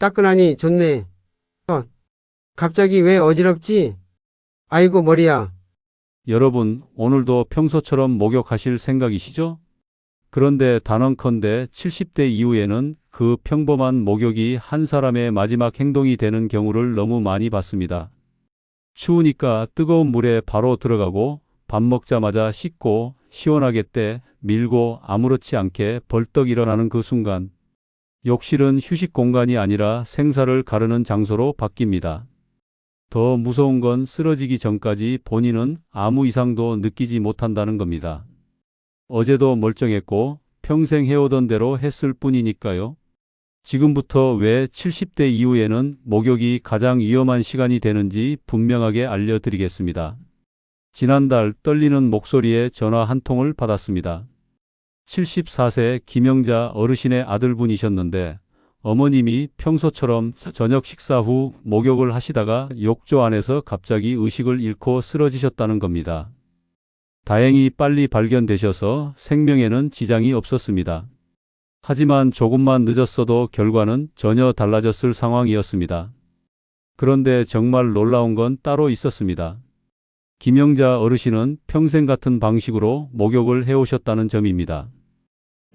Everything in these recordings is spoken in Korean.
따끈하니 좋네. 어, 갑자기 왜 어지럽지? 아이고 머리야. 여러분, 오늘도 평소처럼 목욕하실 생각이시죠? 그런데 단언컨대 70대 이후에는 그 평범한 목욕이 한 사람의 마지막 행동이 되는 경우를 너무 많이 봤습니다. 추우니까 뜨거운 물에 바로 들어가고 밥 먹자마자 씻고 시원하게 때 밀고 아무렇지 않게 벌떡 일어나는 그 순간 욕실은 휴식 공간이 아니라 생사를 가르는 장소로 바뀝니다. 더 무서운 건 쓰러지기 전까지 본인은 아무 이상도 느끼지 못한다는 겁니다. 어제도 멀쩡했고 평생 해오던 대로 했을 뿐이니까요. 지금부터 왜 70대 이후에는 목욕이 가장 위험한 시간이 되는지 분명하게 알려드리겠습니다. 지난달 떨리는 목소리에 전화 한 통을 받았습니다. 74세 김영자 어르신의 아들분이셨는데 어머님이 평소처럼 저녁 식사 후 목욕을 하시다가 욕조 안에서 갑자기 의식을 잃고 쓰러지셨다는 겁니다. 다행히 빨리 발견되셔서 생명에는 지장이 없었습니다. 하지만 조금만 늦었어도 결과는 전혀 달라졌을 상황이었습니다. 그런데 정말 놀라운 건 따로 있었습니다. 김영자 어르신은 평생 같은 방식으로 목욕을 해오셨다는 점입니다.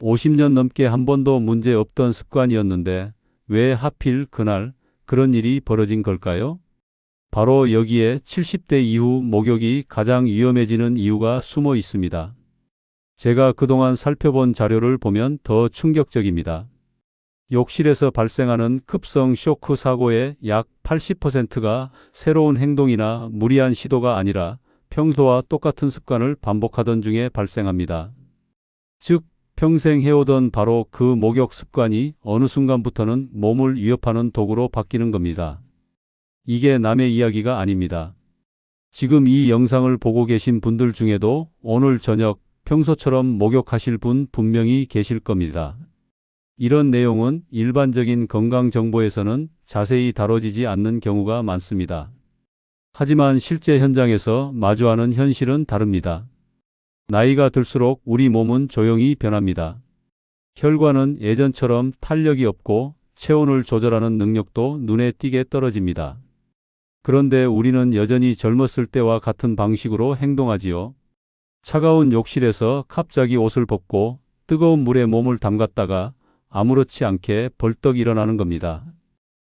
50년 넘게 한 번도 문제 없던 습관이었는데 왜 하필 그날 그런 일이 벌어진 걸까요? 바로 여기에 70대 이후 목욕이 가장 위험해지는 이유가 숨어 있습니다. 제가 그동안 살펴본 자료를 보면 더 충격적입니다. 욕실에서 발생하는 급성 쇼크 사고의 약 80%가 새로운 행동이나 무리한 시도가 아니라 평소와 똑같은 습관을 반복하던 중에 발생합니다. 즉, 평생 해오던 바로 그 목욕 습관이 어느 순간부터는 몸을 위협하는 도구로 바뀌는 겁니다. 이게 남의 이야기가 아닙니다. 지금 이 영상을 보고 계신 분들 중에도 오늘 저녁 평소처럼 목욕하실 분 분명히 계실 겁니다. 이런 내용은 일반적인 건강 정보에서는 자세히 다뤄지지 않는 경우가 많습니다. 하지만 실제 현장에서 마주하는 현실은 다릅니다. 나이가 들수록 우리 몸은 조용히 변합니다. 혈관은 예전처럼 탄력이 없고 체온을 조절하는 능력도 눈에 띄게 떨어집니다. 그런데 우리는 여전히 젊었을 때와 같은 방식으로 행동하지요. 차가운 욕실에서 갑자기 옷을 벗고 뜨거운 물에 몸을 담갔다가 아무렇지 않게 벌떡 일어나는 겁니다.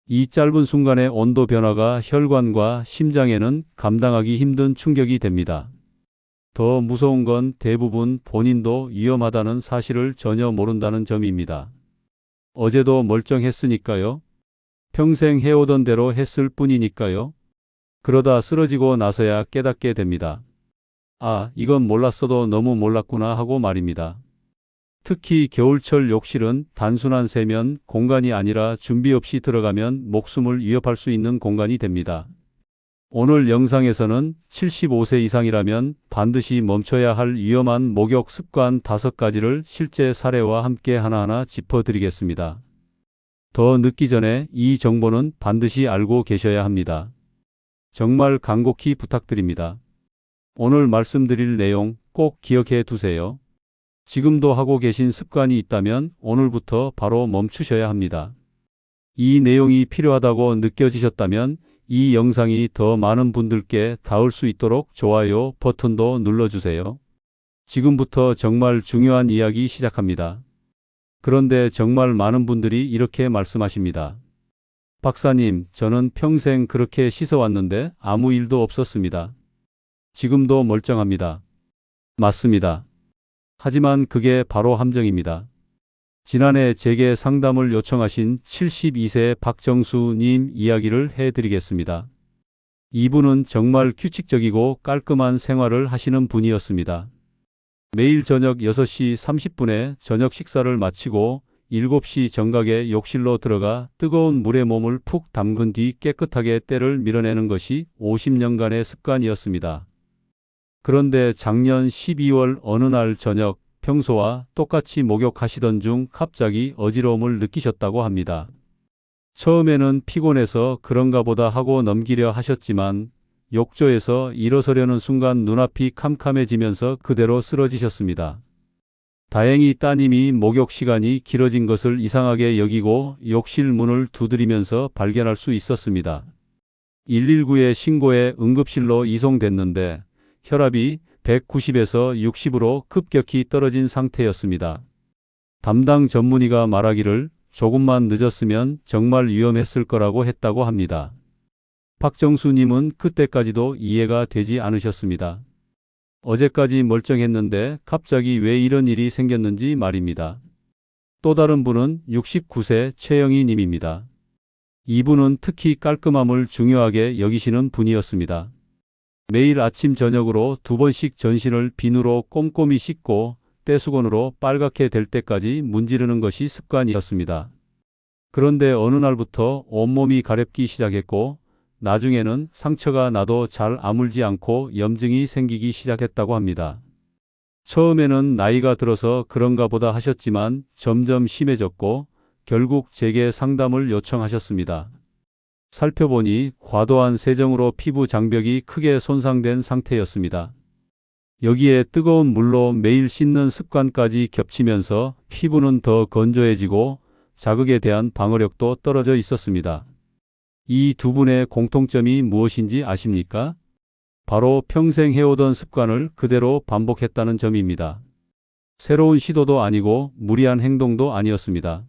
이 짧은 순간의 온도 변화가 혈관과 심장에는 감당하기 힘든 충격이 됩니다. 더 무서운 건 대부분 본인도 위험하다는 사실을 전혀 모른다는 점입니다. 어제도 멀쩡했으니까요. 평생 해오던 대로 했을 뿐이니까요. 그러다 쓰러지고 나서야 깨닫게 됩니다. 아, 이건 몰랐어도 너무 몰랐구나 하고 말입니다. 특히 겨울철 욕실은 단순한 세면 공간이 아니라 준비 없이 들어가면 목숨을 위협할 수 있는 공간이 됩니다. 오늘 영상에서는 75세 이상이라면 반드시 멈춰야 할 위험한 목욕 습관 5가지를 실제 사례와 함께 하나하나 짚어드리겠습니다. 더 늦기 전에 이 정보는 반드시 알고 계셔야 합니다. 정말 간곡히 부탁드립니다. 오늘 말씀드릴 내용 꼭 기억해 두세요. 지금도 하고 계신 습관이 있다면 오늘부터 바로 멈추셔야 합니다. 이 내용이 필요하다고 느껴지셨다면 이 영상이 더 많은 분들께 닿을 수 있도록 좋아요 버튼도 눌러주세요. 지금부터 정말 중요한 이야기 시작합니다. 그런데 정말 많은 분들이 이렇게 말씀하십니다. 박사님, 저는 평생 그렇게 씻어왔는데 아무 일도 없었습니다. 지금도 멀쩡합니다. 맞습니다. 하지만 그게 바로 함정입니다. 지난해 제게 상담을 요청하신 72세 박정수님 이야기를 해드리겠습니다. 이분은 정말 규칙적이고 깔끔한 생활을 하시는 분이었습니다. 매일 저녁 6시 30분에 저녁 식사를 마치고 7시 정각에 욕실로 들어가 뜨거운 물에 몸을 푹 담근 뒤 깨끗하게 때를 밀어내는 것이 50년간의 습관이었습니다. 그런데 작년 12월 어느 날 저녁 평소와 똑같이 목욕하시던 중 갑자기 어지러움을 느끼셨다고 합니다. 처음에는 피곤해서 그런가 보다 하고 넘기려 하셨지만 욕조에서 일어서려는 순간 눈앞이 캄캄해지면서 그대로 쓰러지셨습니다. 다행히 따님이 목욕 시간이 길어진 것을 이상하게 여기고 욕실 문을 두드리면서 발견할 수 있었습니다. 119에 신고해 응급실로 이송됐는데 혈압이 190에서 60으로 급격히 떨어진 상태였습니다. 담당 전문의가 말하기를 조금만 늦었으면 정말 위험했을 거라고 했다고 합니다. 박정수님은 그때까지도 이해가 되지 않으셨습니다. 어제까지 멀쩡했는데 갑자기 왜 이런 일이 생겼는지 말입니다. 또 다른 분은 69세 최영희 님입니다. 이분은 특히 깔끔함을 중요하게 여기시는 분이었습니다. 매일 아침 저녁으로 두 번씩 전신을 비누로 꼼꼼히 씻고 떼수건으로 빨갛게 될 때까지 문지르는 것이 습관이었습니다. 그런데 어느 날부터 온몸이 가렵기 시작했고 나중에는 상처가 나도 잘 아물지 않고 염증이 생기기 시작했다고 합니다. 처음에는 나이가 들어서 그런가 보다 하셨지만 점점 심해졌고 결국 제게 상담을 요청하셨습니다. 살펴보니 과도한 세정으로 피부 장벽이 크게 손상된 상태였습니다. 여기에 뜨거운 물로 매일 씻는 습관까지 겹치면서 피부는 더 건조해지고 자극에 대한 방어력도 떨어져 있었습니다. 이 두 분의 공통점이 무엇인지 아십니까? 바로 평생 해오던 습관을 그대로 반복했다는 점입니다. 새로운 시도도 아니고 무리한 행동도 아니었습니다.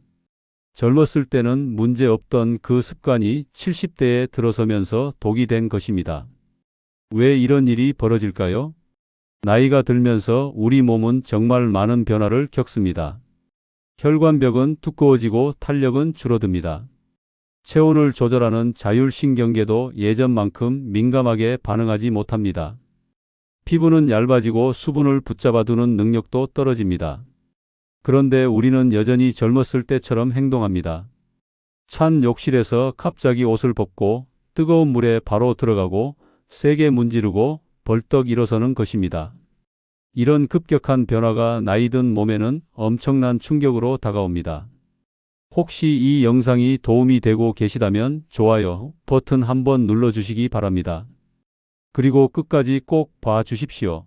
젊었을 때는 문제 없던 그 습관이 70대에 들어서면서 독이 된 것입니다. 왜 이런 일이 벌어질까요? 나이가 들면서 우리 몸은 정말 많은 변화를 겪습니다. 혈관벽은 두꺼워지고 탄력은 줄어듭니다. 체온을 조절하는 자율신경계도 예전만큼 민감하게 반응하지 못합니다. 피부는 얇아지고 수분을 붙잡아 두는 능력도 떨어집니다. 그런데 우리는 여전히 젊었을 때처럼 행동합니다. 찬 욕실에서 갑자기 옷을 벗고 뜨거운 물에 바로 들어가고 세게 문지르고 벌떡 일어서는 것입니다. 이런 급격한 변화가 나이든 몸에는 엄청난 충격으로 다가옵니다. 혹시 이 영상이 도움이 되고 계시다면 좋아요 버튼 한번 눌러주시기 바랍니다. 그리고 끝까지 꼭 봐주십시오.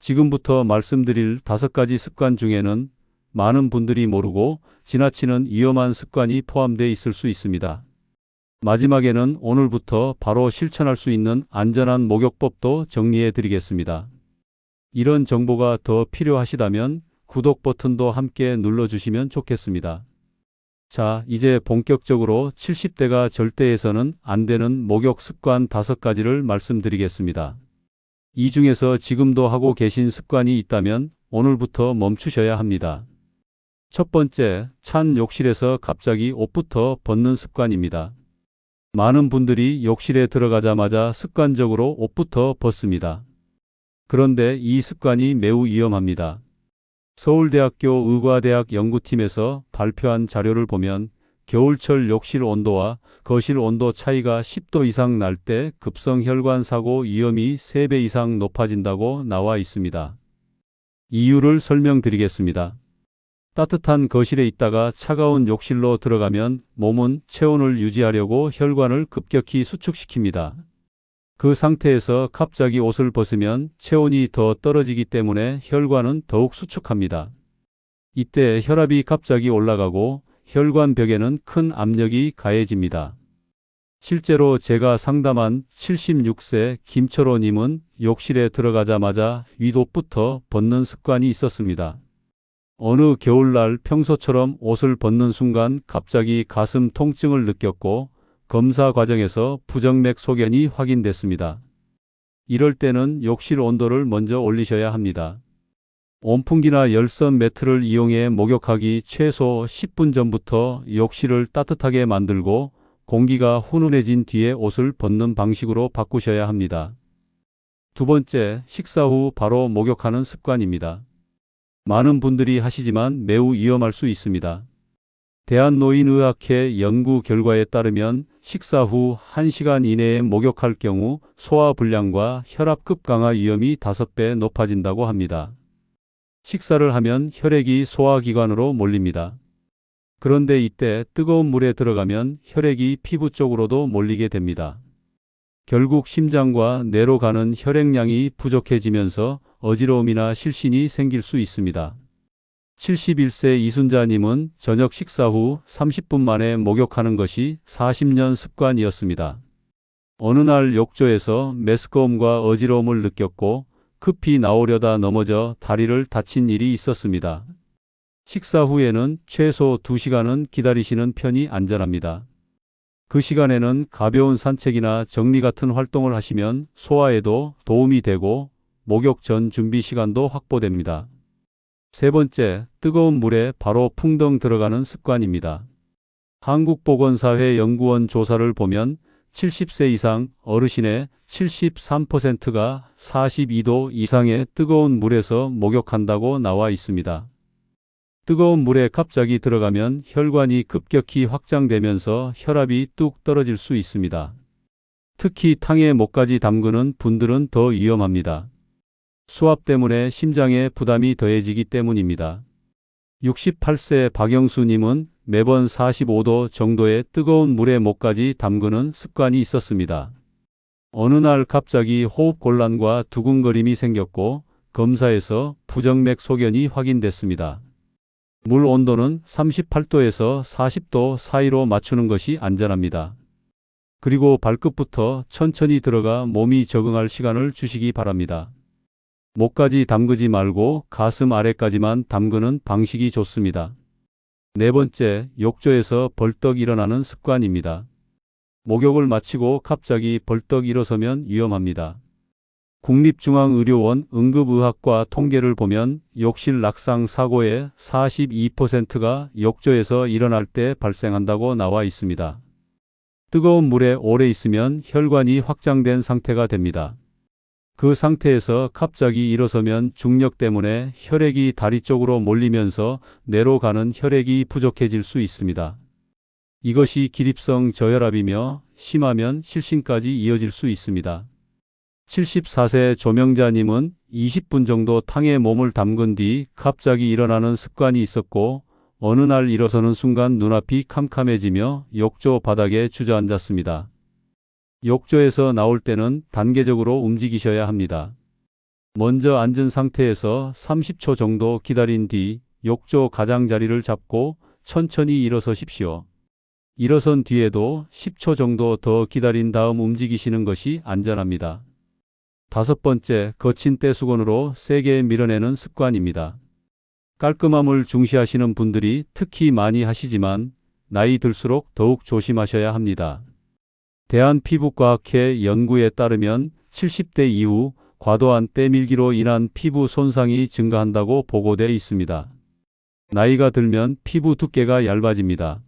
지금부터 말씀드릴 다섯 가지 습관 중에는 많은 분들이 모르고 지나치는 위험한 습관이 포함되어 있을 수 있습니다. 마지막에는 오늘부터 바로 실천할 수 있는 안전한 목욕법도 정리해 드리겠습니다. 이런 정보가 더 필요하시다면 구독 버튼도 함께 눌러주시면 좋겠습니다. 자, 이제 본격적으로 70대가 절대해서는 안 되는 목욕 습관 다섯 가지를 말씀드리겠습니다. 이 중에서 지금도 하고 계신 습관이 있다면 오늘부터 멈추셔야 합니다. 첫 번째, 찬 욕실에서 갑자기 옷부터 벗는 습관입니다. 많은 분들이 욕실에 들어가자마자 습관적으로 옷부터 벗습니다. 그런데 이 습관이 매우 위험합니다. 서울대학교 의과대학 연구팀에서 발표한 자료를 보면 겨울철 욕실 온도와 거실 온도 차이가 10도 이상 날 때 급성 혈관 사고 위험이 3배 이상 높아진다고 나와 있습니다. 이유를 설명드리겠습니다. 따뜻한 거실에 있다가 차가운 욕실로 들어가면 몸은 체온을 유지하려고 혈관을 급격히 수축시킵니다. 그 상태에서 갑자기 옷을 벗으면 체온이 더 떨어지기 때문에 혈관은 더욱 수축합니다. 이때 혈압이 갑자기 올라가고 혈관 벽에는 큰 압력이 가해집니다. 실제로 제가 상담한 76세 김철호님은 욕실에 들어가자마자 윗옷부터 벗는 습관이 있었습니다. 어느 겨울날 평소처럼 옷을 벗는 순간 갑자기 가슴 통증을 느꼈고 검사 과정에서 부정맥 소견이 확인됐습니다. 이럴 때는 욕실 온도를 먼저 올리셔야 합니다. 온풍기나 열선 매트를 이용해 목욕하기 최소 10분 전부터 욕실을 따뜻하게 만들고 공기가 훈훈해진 뒤에 옷을 벗는 방식으로 바꾸셔야 합니다. 두 번째, 식사 후 바로 목욕하는 습관입니다. 많은 분들이 하시지만 매우 위험할 수 있습니다. 대한노인의학회 연구 결과에 따르면 식사 후 1시간 이내에 목욕할 경우 소화불량과 혈압급 강화 위험이 5배 높아진다고 합니다. 식사를 하면 혈액이 소화기관으로 몰립니다. 그런데 이때 뜨거운 물에 들어가면 혈액이 피부 쪽으로도 몰리게 됩니다. 결국 심장과 뇌로 가는 혈액량이 부족해지면서 어지러움이나 실신이 생길 수 있습니다. 71세 이순자님은 저녁 식사 후 30분 만에 목욕하는 것이 40년 습관이었습니다. 어느 날 욕조에서 메스꺼움과 어지러움을 느꼈고 급히 나오려다 넘어져 다리를 다친 일이 있었습니다. 식사 후에는 최소 2시간은 기다리시는 편이 안전합니다. 그 시간에는 가벼운 산책이나 정리 같은 활동을 하시면 소화에도 도움이 되고 목욕 전 준비 시간도 확보됩니다. 세 번째, 뜨거운 물에 바로 풍덩 들어가는 습관입니다. 한국보건사회 연구원 조사를 보면 70세 이상 어르신의 73%가 42도 이상의 뜨거운 물에서 목욕한다고 나와 있습니다. 뜨거운 물에 갑자기 들어가면 혈관이 급격히 확장되면서 혈압이 뚝 떨어질 수 있습니다. 특히 탕에 목까지 담그는 분들은 더 위험합니다. 수압 때문에 심장에 부담이 더해지기 때문입니다. 68세 박영수님은 매번 45도 정도의 뜨거운 물에 목까지 담그는 습관이 있었습니다. 어느 날 갑자기 호흡 곤란과 두근거림이 생겼고 검사에서 부정맥 소견이 확인됐습니다. 물 온도는 38도에서 40도 사이로 맞추는 것이 안전합니다. 그리고 발끝부터 천천히 들어가 몸이 적응할 시간을 주시기 바랍니다. 목까지 담그지 말고 가슴 아래까지만 담그는 방식이 좋습니다. 네 번째, 욕조에서 벌떡 일어나는 습관입니다. 목욕을 마치고 갑자기 벌떡 일어서면 위험합니다. 국립중앙의료원 응급의학과 통계를 보면 욕실 낙상 사고의 42%가 욕조에서 일어날 때 발생한다고 나와 있습니다. 뜨거운 물에 오래 있으면 혈관이 확장된 상태가 됩니다. 그 상태에서 갑자기 일어서면 중력 때문에 혈액이 다리 쪽으로 몰리면서 뇌로 가는 혈액이 부족해질 수 있습니다. 이것이 기립성 저혈압이며 심하면 실신까지 이어질 수 있습니다. 74세 조명자님은 20분 정도 탕에 몸을 담근 뒤 갑자기 일어나는 습관이 있었고 어느 날 일어서는 순간 눈앞이 캄캄해지며 욕조 바닥에 주저앉았습니다. 욕조에서 나올 때는 단계적으로 움직이셔야 합니다. 먼저 앉은 상태에서 30초 정도 기다린 뒤 욕조 가장자리를 잡고 천천히 일어서십시오. 일어선 뒤에도 10초 정도 더 기다린 다음 움직이시는 것이 안전합니다. 다섯 번째, 거친 떼수건으로 세게 밀어내는 습관입니다. 깔끔함을 중시하시는 분들이 특히 많이 하시지만 나이 들수록 더욱 조심하셔야 합니다. 대한피부과학회 연구에 따르면 70대 이후 과도한 때밀기로 인한 피부 손상이 증가한다고 보고돼 있습니다. 나이가 들면 피부 두께가 얇아집니다.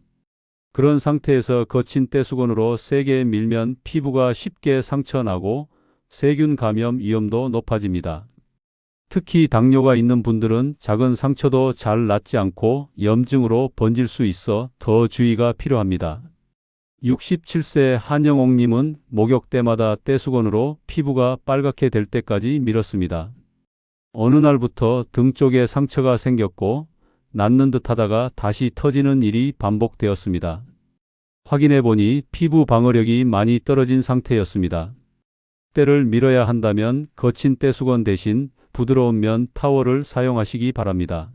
그런 상태에서 거친 떼수건으로 세게 밀면 피부가 쉽게 상처나고 세균 감염 위험도 높아집니다. 특히 당뇨가 있는 분들은 작은 상처도 잘 낫지 않고 염증으로 번질 수 있어 더 주의가 필요합니다. 67세 한영옥님은 목욕 때마다 떼수건으로 피부가 빨갛게 될 때까지 밀었습니다. 어느 날부터 등 쪽에 상처가 생겼고 낫는 듯 하다가 다시 터지는 일이 반복되었습니다. 확인해 보니 피부 방어력이 많이 떨어진 상태였습니다. 때를 밀어야 한다면 거친 떼수건 대신 부드러운 면 타월을 사용하시기 바랍니다.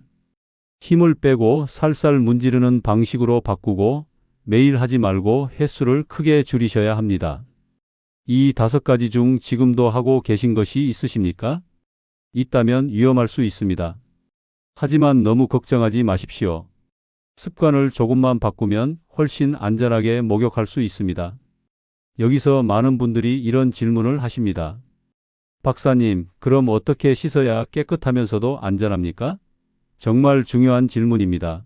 힘을 빼고 살살 문지르는 방식으로 바꾸고 매일 하지 말고 횟수를 크게 줄이셔야 합니다. 이 다섯 가지 중 지금도 하고 계신 것이 있으십니까? 있다면 위험할 수 있습니다. 하지만 너무 걱정하지 마십시오. 습관을 조금만 바꾸면 훨씬 안전하게 목욕할 수 있습니다. 여기서 많은 분들이 이런 질문을 하십니다. 박사님, 그럼 어떻게 씻어야 깨끗하면서도 안전합니까? 정말 중요한 질문입니다.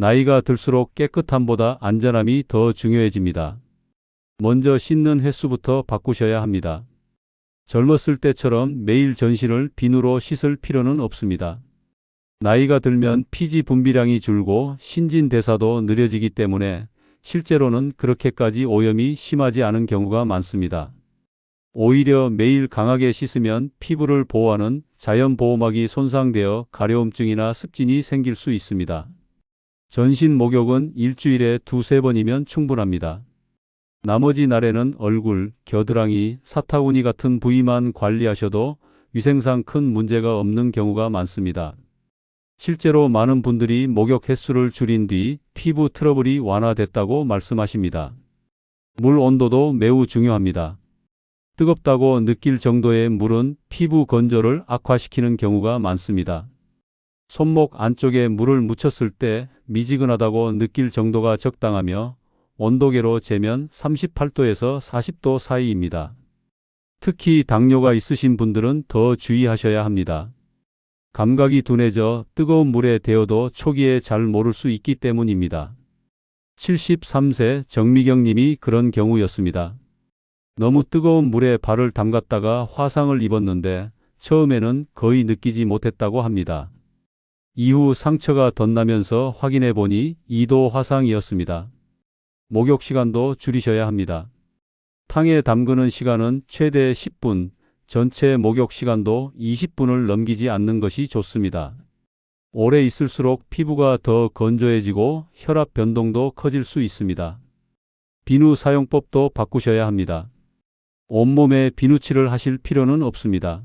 나이가 들수록 깨끗함보다 안전함이 더 중요해집니다. 먼저 씻는 횟수부터 바꾸셔야 합니다. 젊었을 때처럼 매일 전신을 비누로 씻을 필요는 없습니다. 나이가 들면 피지 분비량이 줄고 신진대사도 느려지기 때문에 실제로는 그렇게까지 오염이 심하지 않은 경우가 많습니다. 오히려 매일 강하게 씻으면 피부를 보호하는 자연 보호막이 손상되어 가려움증이나 습진이 생길 수 있습니다. 전신 목욕은 일주일에 두세 번이면 충분합니다. 나머지 날에는 얼굴, 겨드랑이, 사타구니 같은 부위만 관리하셔도 위생상 큰 문제가 없는 경우가 많습니다. 실제로 많은 분들이 목욕 횟수를 줄인 뒤 피부 트러블이 완화됐다고 말씀하십니다. 물 온도도 매우 중요합니다. 뜨겁다고 느낄 정도의 물은 피부 건조를 악화시키는 경우가 많습니다. 손목 안쪽에 물을 묻혔을 때 미지근하다고 느낄 정도가 적당하며 온도계로 재면 38도에서 40도 사이입니다. 특히 당뇨가 있으신 분들은 더 주의하셔야 합니다. 감각이 둔해져 뜨거운 물에 데워도 초기에 잘 모를 수 있기 때문입니다. 73세 정미경 님이 그런 경우였습니다. 너무 뜨거운 물에 발을 담갔다가 화상을 입었는데 처음에는 거의 느끼지 못했다고 합니다. 이후 상처가 덧나면서 확인해 보니 2도 화상이었습니다. 목욕 시간도 줄이셔야 합니다. 탕에 담그는 시간은 최대 10분, 전체 목욕 시간도 20분을 넘기지 않는 것이 좋습니다. 오래 있을수록 피부가 더 건조해지고 혈압 변동도 커질 수 있습니다. 비누 사용법도 바꾸셔야 합니다. 온몸에 비누칠을 하실 필요는 없습니다.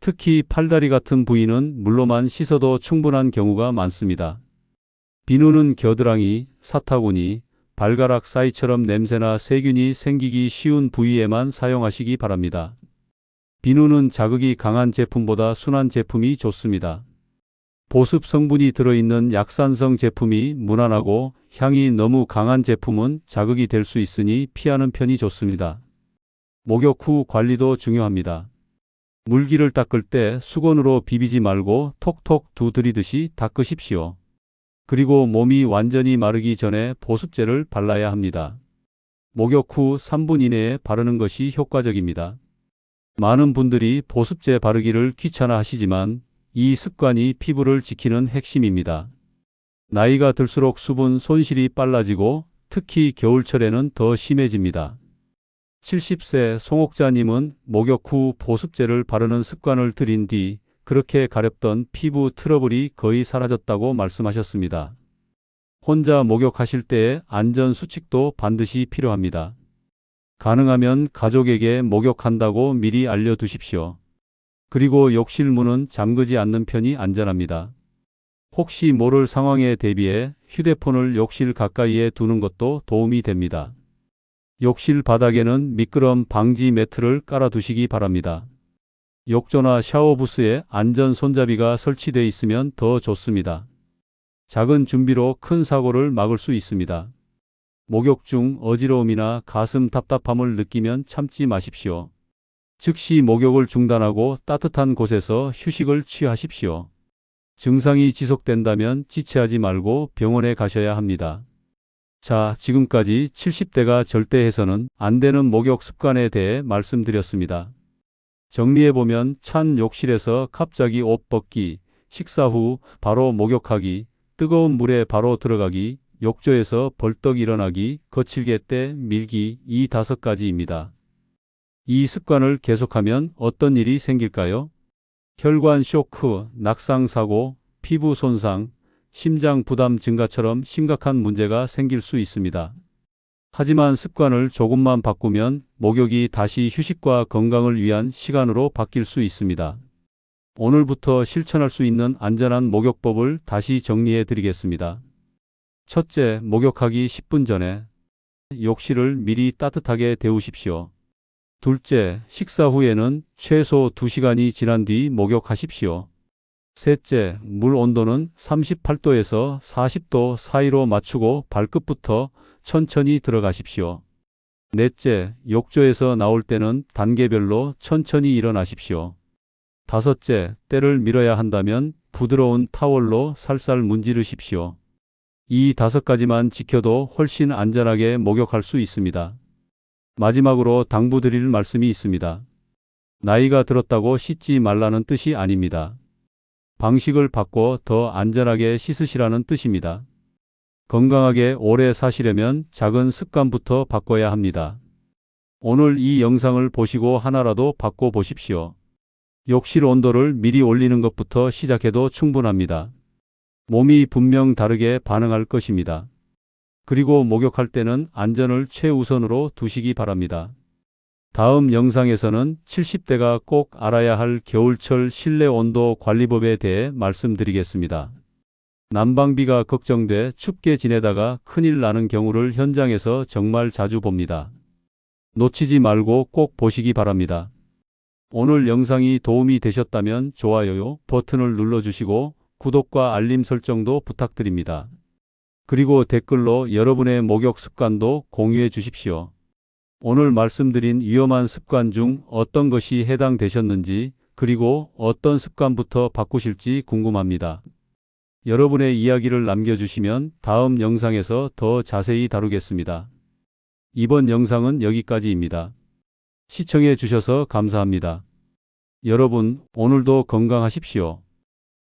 특히 팔다리 같은 부위는 물로만 씻어도 충분한 경우가 많습니다. 비누는 겨드랑이, 사타구니, 발가락 사이처럼 냄새나 세균이 생기기 쉬운 부위에만 사용하시기 바랍니다. 비누는 자극이 강한 제품보다 순한 제품이 좋습니다. 보습 성분이 들어있는 약산성 제품이 무난하고 향이 너무 강한 제품은 자극이 될 수 있으니 피하는 편이 좋습니다. 목욕 후 관리도 중요합니다. 물기를 닦을 때 수건으로 비비지 말고 톡톡 두드리듯이 닦으십시오. 그리고 몸이 완전히 마르기 전에 보습제를 발라야 합니다. 목욕 후 3분 이내에 바르는 것이 효과적입니다. 많은 분들이 보습제 바르기를 귀찮아 하시지만 이 습관이 피부를 지키는 핵심입니다. 나이가 들수록 수분 손실이 빨라지고 특히 겨울철에는 더 심해집니다. 70세 송옥자님은 목욕 후 보습제를 바르는 습관을 들인 뒤 그렇게 가렵던 피부 트러블이 거의 사라졌다고 말씀하셨습니다. 혼자 목욕하실 때의 안전 수칙도 반드시 필요합니다. 가능하면 가족에게 목욕한다고 미리 알려두십시오. 그리고 욕실 문은 잠그지 않는 편이 안전합니다. 혹시 모를 상황에 대비해 휴대폰을 욕실 가까이에 두는 것도 도움이 됩니다. 욕실 바닥에는 미끄럼 방지 매트를 깔아두시기 바랍니다. 욕조나 샤워 부스에 안전 손잡이가 설치되어 있으면 더 좋습니다. 작은 준비로 큰 사고를 막을 수 있습니다. 목욕 중 어지러움이나 가슴 답답함을 느끼면 참지 마십시오. 즉시 목욕을 중단하고 따뜻한 곳에서 휴식을 취하십시오. 증상이 지속된다면 지체하지 말고 병원에 가셔야 합니다. 자, 지금까지 70대가 절대 해서는 안 되는 목욕 습관에 대해 말씀드렸습니다. 정리해보면 찬 욕실에서 갑자기 옷 벗기, 식사 후 바로 목욕하기, 뜨거운 물에 바로 들어가기, 욕조에서 벌떡 일어나기, 거칠게 때 밀기 이 다섯 가지입니다. 이 습관을 계속하면 어떤 일이 생길까요? 혈관 쇼크, 낙상 사고, 피부 손상, 심장 부담 증가처럼 심각한 문제가 생길 수 있습니다. 하지만 습관을 조금만 바꾸면 목욕이 다시 휴식과 건강을 위한 시간으로 바뀔 수 있습니다. 오늘부터 실천할 수 있는 안전한 목욕법을 다시 정리해 드리겠습니다. 첫째, 목욕하기 10분 전에 욕실을 미리 따뜻하게 데우십시오. 둘째, 식사 후에는 최소 2시간이 지난 뒤 목욕하십시오. 셋째, 물 온도는 38도에서 40도 사이로 맞추고 발끝부터 천천히 들어가십시오. 넷째, 욕조에서 나올 때는 단계별로 천천히 일어나십시오. 다섯째, 때를 밀어야 한다면 부드러운 타월로 살살 문지르십시오. 이 다섯 가지만 지켜도 훨씬 안전하게 목욕할 수 있습니다. 마지막으로 당부드릴 말씀이 있습니다. 나이가 들었다고 씻지 말라는 뜻이 아닙니다. 방식을 바꿔 더 안전하게 씻으시라는 뜻입니다. 건강하게 오래 사시려면 작은 습관부터 바꿔야 합니다. 오늘 이 영상을 보시고 하나라도 바꿔 보십시오. 욕실 온도를 미리 올리는 것부터 시작해도 충분합니다. 몸이 분명 다르게 반응할 것입니다. 그리고 목욕할 때는 안전을 최우선으로 두시기 바랍니다. 다음 영상에서는 70대가 꼭 알아야 할 겨울철 실내 온도 관리법에 대해 말씀드리겠습니다. 난방비가 걱정돼 춥게 지내다가 큰일 나는 경우를 현장에서 정말 자주 봅니다. 놓치지 말고 꼭 보시기 바랍니다. 오늘 영상이 도움이 되셨다면 좋아요 버튼을 눌러주시고 구독과 알림 설정도 부탁드립니다. 그리고 댓글로 여러분의 목욕 습관도 공유해 주십시오. 오늘 말씀드린 위험한 습관 중 어떤 것이 해당되셨는지 그리고 어떤 습관부터 바꾸실지 궁금합니다. 여러분의 이야기를 남겨주시면 다음 영상에서 더 자세히 다루겠습니다. 이번 영상은 여기까지입니다. 시청해 주셔서 감사합니다. 여러분, 오늘도 건강하십시오.